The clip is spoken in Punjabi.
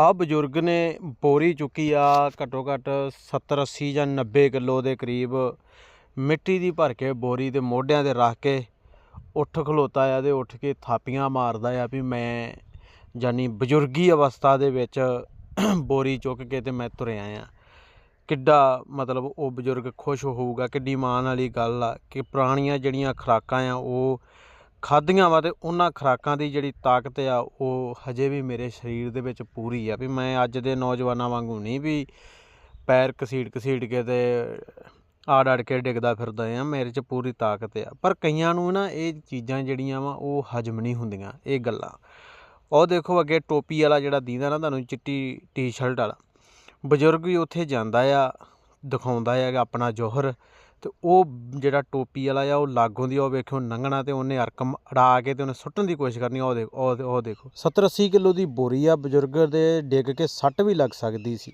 ਆ ਬਜ਼ੁਰਗ ਨੇ ਬੋਰੀ ਚੁੱਕੀ ਆ ਘੱਟੋ ਘੱਟ 70 80 ਜਾਂ 90 ਕਿਲੋ ਦੇ ਕਰੀਬ ਮਿੱਟੀ ਦੀ ਭਰ ਕੇ ਬੋਰੀ ਦੇ ਮੋਢਿਆਂ ਤੇ ਰੱਖ ਕੇ ਉੱਠ ਖਲੋਤਾ ਆ ਤੇ ਉੱਠ ਕੇ ਥਾਪੀਆਂ ਮਾਰਦਾ ਆ ਵੀ ਮੈਂ ਜਾਨੀ ਬਜ਼ੁਰਗੀ ਅਵਸਥਾ ਦੇ ਵਿੱਚ ਬੋਰੀ ਚੁੱਕ ਕੇ ਤੇ ਮੈਂ ਤੁਰਿਆ ਆ। ਕਿੱਡਾ ਮਤਲਬ ਉਹ ਬਜ਼ੁਰਗ ਖੁਸ਼ ਹੋਊਗਾ, ਕਿੱਡੀ ਮਾਣ ਵਾਲੀ ਗੱਲ ਆ ਕਿ ਪੁਰਾਣੀਆਂ ਜਿਹੜੀਆਂ ਖੁਰਾਕਾਂ ਆ ਉਹ ਖਾਧੀਆਂ ਵਾ ਅਤੇ ਉਹਨਾਂ ਖੁਰਾਕਾਂ ਦੀ ਜਿਹੜੀ ਤਾਕਤ ਆ, ਉਹ ਹਜੇ ਵੀ ਮੇਰੇ ਸਰੀਰ ਦੇ ਵਿੱਚ ਪੂਰੀ ਆ ਵੀ ਮੈਂ ਅੱਜ ਦੇ ਨੌਜਵਾਨਾਂ ਵਾਂਗੂ ਨਹੀਂ ਵੀ ਪੈਰ ਘਸੀਟ ਘਸੀੜ ਕੇ ਅਤੇ ਆੜ ਆੜ ਕੇ ਡਿੱਗਦਾ ਫਿਰਦਾ ਆ, ਮੇਰੇ 'ਚ ਪੂਰੀ ਤਾਕਤ ਆ। ਪਰ ਕਈਆਂ ਨੂੰ ਨਾ ਇਹ ਚੀਜ਼ਾਂ ਜਿਹੜੀਆਂ ਵਾ, ਉਹ ਹਜਮ ਨਹੀਂ ਹੁੰਦੀਆਂ, ਇਹ ਗੱਲਾਂ। ਉਹ ਦੇਖੋ ਅੱਗੇ ਟੋਪੀ ਵਾਲਾ ਜਿਹੜਾ ਦੀਦਾ ਨਾ ਤੁਹਾਨੂੰ ਚਿੱਟੀ ਟੀ-ਸ਼ਰਟ ਵਾਲਾ, ਬਜ਼ੁਰਗ ਵੀ ਉੱਥੇ ਜਾਂਦਾ ਆ, ਦਿਖਾਉਂਦਾ ਆ ਆਪਣਾ ਜੋਹਰ। ਤੇ ਉਹ ਜਿਹੜਾ ਟੋਪੀ ਵਾਲਾ ਆ, ਉਹ ਲਾਗੋਂ ਦੀ ਉਹ ਵੇਖਿਓ ਲੰਘਣਾ ਤੇ ਉਹਨੇ ਅਰਕਮ ਅੜਾ ਕੇ ਤੇ ਉਹਨੇ ਸੁੱਟਣ ਦੀ ਕੋਸ਼ਿਸ਼ ਕਰਨੀ ਉਹ ਦੇਖੋ ਉਹ ਉਹ ਦੇਖੋ। 70 80 ਕਿਲੋ ਦੀ ਬੋਰੀ ਆ, ਬਜ਼ੁਰਗ ਦੇ ਡਿੱਗ ਕੇ ਸੱਟ ਵੀ ਲੱਗ ਸਕਦੀ ਸੀ।